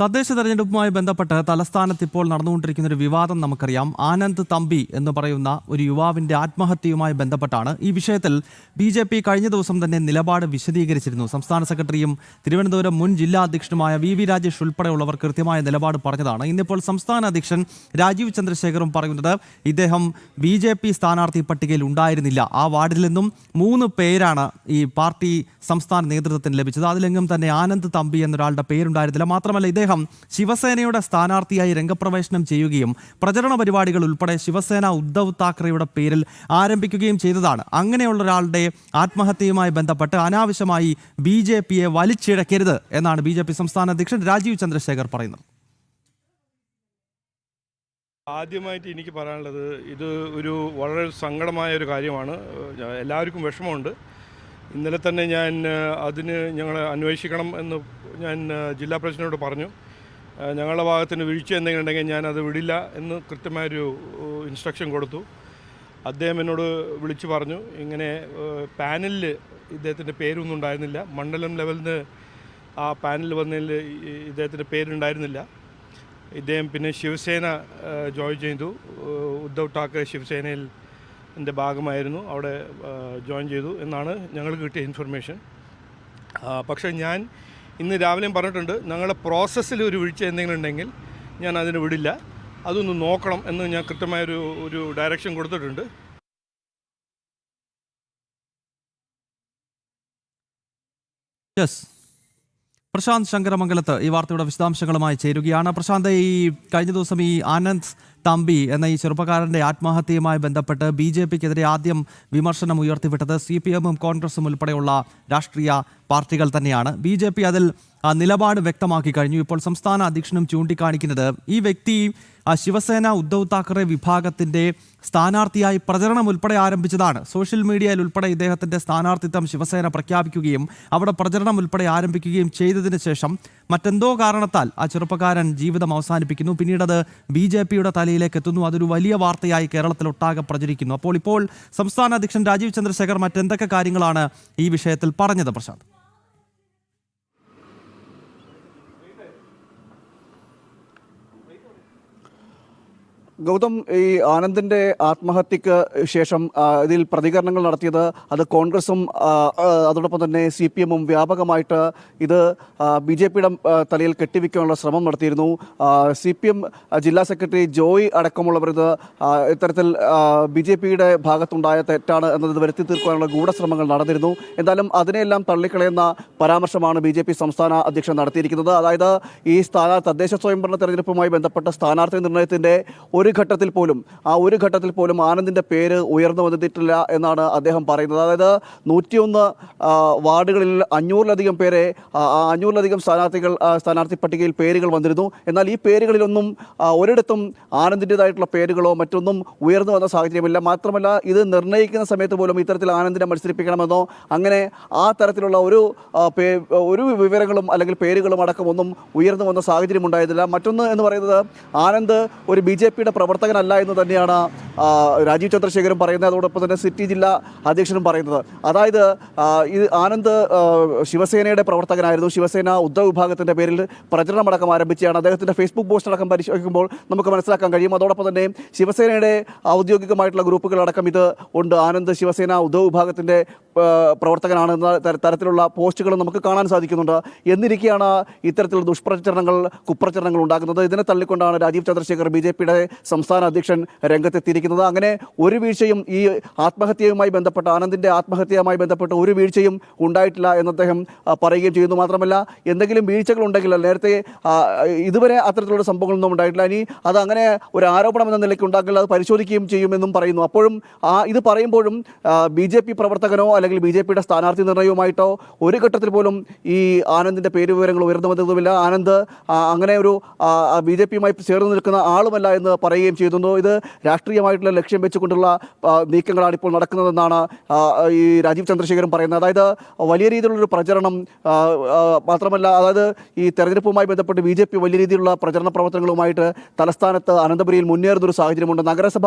തദ്ദേശ തെരഞ്ഞെടുപ്പുമായി ബന്ധപ്പെട്ട് തലസ്ഥാനത്ത് ഇപ്പോൾ നടന്നുകൊണ്ടിരിക്കുന്ന ഒരു വിവാദം നമുക്കറിയാം. ആനന്ദ് തമ്പി എന്ന് പറയുന്ന ഒരു യുവാവിന്റെ ആത്മഹത്യയുമായി ബന്ധപ്പെട്ടാണ്. ഈ വിഷയത്തിൽ ബി ജെ പി കഴിഞ്ഞ ദിവസം തന്നെ നിലപാട് വിശദീകരിച്ചിരുന്നു. സംസ്ഥാന സെക്രട്ടറിയും തിരുവനന്തപുരം മുൻ ജില്ലാ അധ്യക്ഷനുമായ വി വി രാജേഷ് ഉൾപ്പെടെയുള്ളവർ കൃത്യമായ നിലപാട് പറഞ്ഞതാണ്. ഇന്നിപ്പോൾ സംസ്ഥാന അധ്യക്ഷൻ രാജീവ് ചന്ദ്രശേഖറും പറയുന്നത് ഇദ്ദേഹം ബി ജെ പി സ്ഥാനാർത്ഥി പട്ടികയിൽ ഉണ്ടായിരുന്നില്ല. ആ വാർഡിൽ നിന്നും മൂന്ന് പേരാണ് ഈ പാർട്ടി സംസ്ഥാന നേതൃത്വത്തിന് ലഭിച്ചത്. അതിലെങ്ങും തന്നെ ആനന്ദ് തമ്പി എന്നൊരാളുടെ പേരുണ്ടായിരുന്നില്ല. മാത്രമല്ല ഇദ്ദേഹം ശിവസേനയുടെ സ്ഥാനാർത്ഥിയായി രംഗപ്രവേശനം ചെയ്യുകയും പ്രചരണ പരിപാടികൾ ഉൾപ്പെടെ ശിവസേന ഉദ്ധവ് താക്കറെയുടെ പേരിൽ ആരംഭിക്കുകയും ചെയ്തതാണ്. അങ്ങനെയുള്ള ഒരാളുടെ ആത്മഹത്യയുമായി ബന്ധപ്പെട്ട് അനാവശ്യമായി ബി ജെ പിയെ വലിച്ചിഴക്കരുത് എന്നാണ് ബി ജെ പി സംസ്ഥാന അധ്യക്ഷൻ രാജീവ് ചന്ദ്രശേഖർ പറയുന്നത്. ആദ്യമായിട്ട് എനിക്ക് പറയാനുള്ളത് ഇത് ഒരു വളരെ സങ്കടമായ ഒരു കാര്യമാണ്. എല്ലാവർക്കും വിഷമമുണ്ട്. ഇന്നലെ തന്നെ ഞാൻ അതിന് ഞങ്ങൾ അന്വേഷിക്കണം എന്ന് ഞാൻ ജില്ലാ പ്രസിഡന്റിനോട് പറഞ്ഞു. ഞങ്ങളുടെ ഭാഗത്തിന് വീഴ്ച എന്തെങ്കിലും ഉണ്ടെങ്കിൽ ഞാൻ അത് വിടില്ല എന്ന് കൃത്യമായൊരു ഇൻസ്ട്രക്ഷൻ കൊടുത്തു. അദ്ദേഹം എന്നോട് വിളിച്ചു പറഞ്ഞു. ഇങ്ങനെ പാനലിൽ ഇദ്ദേഹത്തിന്റെ പേരൊന്നും ഉണ്ടായിരുന്നില്ല. മണ്ഡലം ലെവലിൽ നിന്ന് ആ പാനൽ വന്നതിൽ ഇദ്ദേഹത്തിന്റെ പേരുണ്ടായിരുന്നില്ല. ഇദ്ദേഹം പിന്നെ ശിവസേന ജോയിൻ ചെയ്തു. ഉദ്ധവ് താക്കറെ ശിവസേനയിൽ എന്റെ ഭാഗമായിരുന്നു. അവിടെ ജോയിൻ ചെയ്തു എന്നാണ് ഞങ്ങൾക്ക് കിട്ടിയ ഇൻഫർമേഷൻ പക്ഷേ ഞാൻ ഇന്ന് രാവിലെയും പറഞ്ഞിട്ടുണ്ട് ഞങ്ങളുടെ പ്രോസസ്സിൽ ഒരു വീഴ്ച എന്തെങ്കിലും ഉണ്ടെങ്കിൽ ഞാൻ അതിന് വിടില്ല. അതൊന്ന് നോക്കണം എന്ന് ഞാൻ കൃത്യമായൊരു ഒരു ഡയറക്ഷൻ കൊടുത്തിട്ടുണ്ട്. പ്രശാന്ത് ശങ്കരമംഗലത്ത് ഈ വാർത്തയുടെ വിശദാംശങ്ങളുമായി ചേരുകയാണ്. പ്രശാന്ത് ഈ കഴിഞ്ഞ ദിവസം ഈ ആനന്ദ് തമ്പി എന്ന ഈ ചെറുപ്പക്കാരന്റെ ആത്മഹത്യയുമായി ബന്ധപ്പെട്ട് ബി ജെ പിക്കെതിരെ ആദ്യം വിമർശനം ഉയർത്തിവിട്ടത് സി പി എമ്മും കോൺഗ്രസും ഉൾപ്പെടെയുള്ള രാഷ്ട്രീയ പാർട്ടികൾ തന്നെയാണ്. ബി ജെ പി അതിൽ നിലപാട് വ്യക്തമാക്കി കഴിഞ്ഞു. ഇപ്പോൾ സംസ്ഥാന അധ്യക്ഷനും ചൂണ്ടിക്കാണിക്കുന്നത് ഈ വ്യക്തി ശിവസേന ഉദ്ധവ് താക്കറെ വിഭാഗത്തിന്റെ സ്ഥാനാർത്ഥിയായി പ്രചരണം ഉൾപ്പെടെ ആരംഭിച്ചതാണ്. സോഷ്യൽ മീഡിയയിൽ ഉൾപ്പെടെ ഇദ്ദേഹത്തിന്റെ സ്ഥാനാർത്ഥിത്വം ശിവസേന പ്രഖ്യാപിക്കുകയും അവിടെ പ്രചരണം ഉൾപ്പെടെ ആരംഭിക്കുകയും ചെയ്തതിന് ശേഷം മറ്റെന്തോ കാരണത്താൽ ആ ചെറുപ്പക്കാരൻ ജീവിതം അവസാനിപ്പിക്കുന്നു. പിന്നീട് അത് ബി ജെ പിയുടെ തലയിലേക്ക് എത്തുന്നു. അതൊരു വലിയ വാർത്തയായി കേരളത്തിൽ കേരളത്തിലൊട്ടാകെ പ്രചരിക്കുന്നു. അപ്പോൾ ഇപ്പോൾ സംസ്ഥാന അധ്യക്ഷൻ രാജീവ് ചന്ദ്രശേഖർ മറ്റെന്തൊക്കെ കാര്യങ്ങളാണ് ഈ വിഷയത്തിൽ പറഞ്ഞത് പ്രശാന്ത്? ഗൗതം ഈ ആനന്ദിന്റെ ആത്മഹത്യക്ക് ശേഷം ഇതിൽ പ്രതികരണങ്ങൾ നടത്തിയത് അത് കോൺഗ്രസും അതോടൊപ്പം തന്നെ സി പി എമ്മും വ്യാപകമായിട്ട് ഇത് ബി ജെ പിയുടെ തലയിൽ കെട്ടിവെക്കാനുള്ള ശ്രമം നടത്തിയിരുന്നു. സി പി എം ജില്ലാ സെക്രട്ടറി ജോയ് അടക്കമുള്ളവർ ഇത് ഇത്തരത്തിൽ ബി ജെ പിയുടെ ഭാഗത്തുണ്ടായ തെറ്റാണ് എന്നത് വരുത്തി തീർക്കാനുള്ള ഗൂഢശ്രമങ്ങൾ നടന്നിരുന്നു. എന്തായാലും അതിനെല്ലാം തള്ളിക്കളയുന്ന പരാമർശമാണ് ബി ജെ പി സംസ്ഥാന അധ്യക്ഷൻ നടത്തിയിരിക്കുന്നത്. അതായത് ഈ സ്ഥാന തദ്ദേശ സ്വയംഭരണ തെരഞ്ഞെടുപ്പുമായി ബന്ധപ്പെട്ട സ്ഥാനാർത്ഥി നിർണയത്തിന്റെ ഒരു ഘട്ടത്തിൽ പോലും ആ ഒരു ഘട്ടത്തിൽ പോലും ആനന്ദിന്റെ പേര് ഉയർന്നു വന്നിട്ടില്ല എന്നാണ് അദ്ദേഹം പറയുന്നത്. അതായത് നൂറ്റിയൊന്ന് വാർഡുകളിൽ അഞ്ഞൂറിലധികം പേരെ അഞ്ഞൂറിലധികം സ്ഥാനാർത്ഥികൾ സ്ഥാനാർത്ഥി പട്ടികയിൽ പേരുകൾ വന്നിരുന്നു. എന്നാൽ ഈ പേരുകളിലൊന്നും ഒരിടത്തും ആനന്ദിന്റെതായിട്ടുള്ള പേരുകളോ മറ്റൊന്നും ഉയർന്നു വന്ന സാഹചര്യമില്ല. മാത്രമല്ല ഇത് നിർണയിക്കുന്ന സമയത്ത് പോലും ഇത്തരത്തിൽ ആനന്ദിനെ മത്സരിപ്പിക്കണമെന്നോ അങ്ങനെ ആ തരത്തിലുള്ള ഒരു ഒരു വിവരങ്ങളും അല്ലെങ്കിൽ പേരുകളും അടക്കമൊന്നും ഉയർന്നു വന്ന സാഹചര്യം ഉണ്ടായിരുന്നില്ല മറ്റൊന്ന് എന്ന് പറയുന്നത് ആനന്ദ് ഒരു ബി ജെ പിയുടെ പ്രവർത്തകനല്ല എന്ന് തന്നെയാണ് രാജീവ് ചന്ദ്രശേഖരൻ പറയുന്നത്. അതോടൊപ്പം തന്നെ സിറ്റി ജില്ലാ അധ്യക്ഷനും പറയുന്നത്. അതായത് ഇത് ആനന്ദ് ശിവസേനയുടെ പ്രവർത്തകനായിരുന്നു. ശിവസേന ഉദ്ധവ് വിഭാഗത്തിന്റെ പേരിൽ പ്രചരണമടക്കം ആരംഭിച്ചാണ് അദ്ദേഹത്തിന്റെ ഫേസ്ബുക്ക് പോസ്റ്റ് അടക്കം പരിശോധിക്കുമ്പോൾ നമുക്ക് മനസ്സിലാക്കാൻ കഴിയും. അതോടൊപ്പം തന്നെ ശിവസേനയുടെ ഔദ്യോഗികമായിട്ടുള്ള ഗ്രൂപ്പുകളടക്കം ഇത് ഉണ്ട്. ആനന്ദ് ശിവസേന ഉദ്ധവ് വിഭാഗത്തിന്റെ പ്രവർത്തകനാണ് പ്രവർത്തകനാണെന്ന തരത്തിലുള്ള പോസ്റ്റുകൾ നമുക്ക് കാണാൻ സാധിക്കുന്നുണ്ട്. എന്നിരിക്കെയാണ് ഇത്തരത്തിലുള്ള ദുഷ്പ്രചരണങ്ങൾ കുപ്രചരണങ്ങൾ ഉണ്ടാക്കുന്നത് ഇതിനെ തള്ളിക്കൊണ്ടാണ് രാജീവ് ചന്ദ്രശേഖർ ബി ജെ പിയുടെ സംസ്ഥാന അധ്യക്ഷൻ രംഗത്തെത്തിയിരിക്കുന്നത്. അങ്ങനെ ഒരു വീഴ്ചയും ഈ ആത്മഹത്യയുമായി ബന്ധപ്പെട്ട ആനന്ദിന്റെ ആത്മഹത്യയുമായി ബന്ധപ്പെട്ട ഒരു വീഴ്ചയും ഉണ്ടായിട്ടില്ല എന്ന് അദ്ദേഹം പറയുകയും ചെയ്യുന്നു. മാത്രമല്ല എന്തെങ്കിലും വീഴ്ചകൾ ഉണ്ടെങ്കിൽ നേരത്തെ ഇതുവരെ അത്തരത്തിലുള്ള സംഭവങ്ങളൊന്നും ഉണ്ടായിട്ടില്ല. ഇനി അത് അങ്ങനെ ഒരു ആരോപണം എന്ന നിലയ്ക്ക് ഉണ്ടാക്കില്ല അത് പരിശോധിക്കുകയും ചെയ്യുമെന്നും പറയുന്നു. അപ്പോഴും ആ ഇത് പറയുമ്പോഴും ബി ജെ പി പ്രവർത്തകനോ അല്ലെങ്കിൽ ബി ജെ പിയുടെ സ്ഥാനാർത്ഥി നിർണയവുമായിട്ടോ ഒരു ഘട്ടത്തിൽ പോലും ഈ ആനന്ദിന്റെ പേര് വിവരങ്ങൾ ഉയർന്നു വന്നതുമില്ല ആനന്ദ് അങ്ങനെ ഒരു ബി ജെ പിയുമായി ചേർന്ന് നിൽക്കുന്ന ആളുമല്ല എന്ന് പറയുക പറയുകയും ചെയ്തിരുന്നു. ഇത് രാഷ്ട്രീയമായിട്ടുള്ള ലക്ഷ്യം വെച്ചുകൊണ്ടുള്ള നീക്കങ്ങളാണ് ഇപ്പോൾ നടക്കുന്നതെന്നാണ് ഈ രാജീവ് ചന്ദ്രശേഖരൻ പറയുന്നത്. അതായത് വലിയ രീതിയിലുള്ളൊരു പ്രചരണം മാത്രമല്ല അതായത് ഈ തെരഞ്ഞെടുപ്പുമായി ബന്ധപ്പെട്ട് ബി വലിയ രീതിയിലുള്ള പ്രചരണ പ്രവർത്തനങ്ങളുമായിട്ട് തലസ്ഥാനത്ത് അനന്തപുരിയിൽ മുന്നേറുന്നൊരു സാഹചര്യമുണ്ട്. നഗരസഭ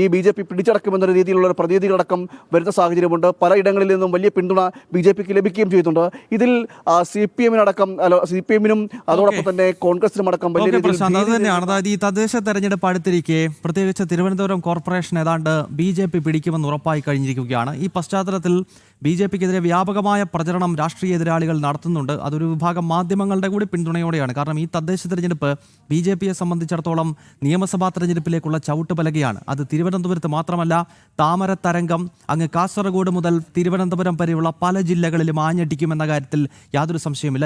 ഈ ബി ജെ പി പിടിച്ചടക്കുമെന്ന രീതിയിലുള്ള പ്രതിനിധികളടക്കം വരുന്ന സാഹചര്യമുണ്ട്. പലയിടങ്ങളിൽ നിന്നും വലിയ പിന്തുണ ബി ജെ പിക്ക് ലഭിക്കുകയും ചെയ്തിട്ടുണ്ട്. ഇതിൽ സി പി എമ്മിനടക്കം സി പി എമ്മിനും അതോടൊപ്പം തന്നെ കോൺഗ്രസിനും അടക്കം വലിയ രീതിയിൽ തദ്ദേശ തെരഞ്ഞെടുപ്പ് അടുത്തിരിക്കെ പ്രത്യേകിച്ച് തിരുവനന്തപുരം കോർപ്പറേഷൻ ഏതാണ്ട് ബി ജെ പി പിടിക്കുമെന്ന് ഉറപ്പായി കഴിഞ്ഞിരിക്കുകയാണ്. ഈ പശ്ചാത്തലത്തിൽ ബി ജെ പിക്കെതിരെ വ്യാപകമായ പ്രചരണം രാഷ്ട്രീയ എതിരാളികൾ നടത്തുന്നുണ്ട്. അതൊരു വിഭാഗം മാധ്യമങ്ങളുടെ കൂടി പിന്തുണയോടെയാണ്. കാരണം ഈ തദ്ദേശ തിരഞ്ഞെടുപ്പ് ബി ജെ പിയെ സംബന്ധിച്ചിടത്തോളം നിയമസഭാ തെരഞ്ഞെടുപ്പിലേക്കുള്ള ചവിട്ടുപലകയാണ് അത് തിരുവനന്തപുരത്ത് മാത്രമല്ല താമരത്തരംഗം അങ്ങ് കാസർഗോഡ് മുതൽ തിരുവനന്തപുരം വരെയുള്ള പല ജില്ലകളിലും ആഞ്ഞടിക്കുമെന്ന കാര്യത്തിൽ യാതൊരു സംശയമില്ല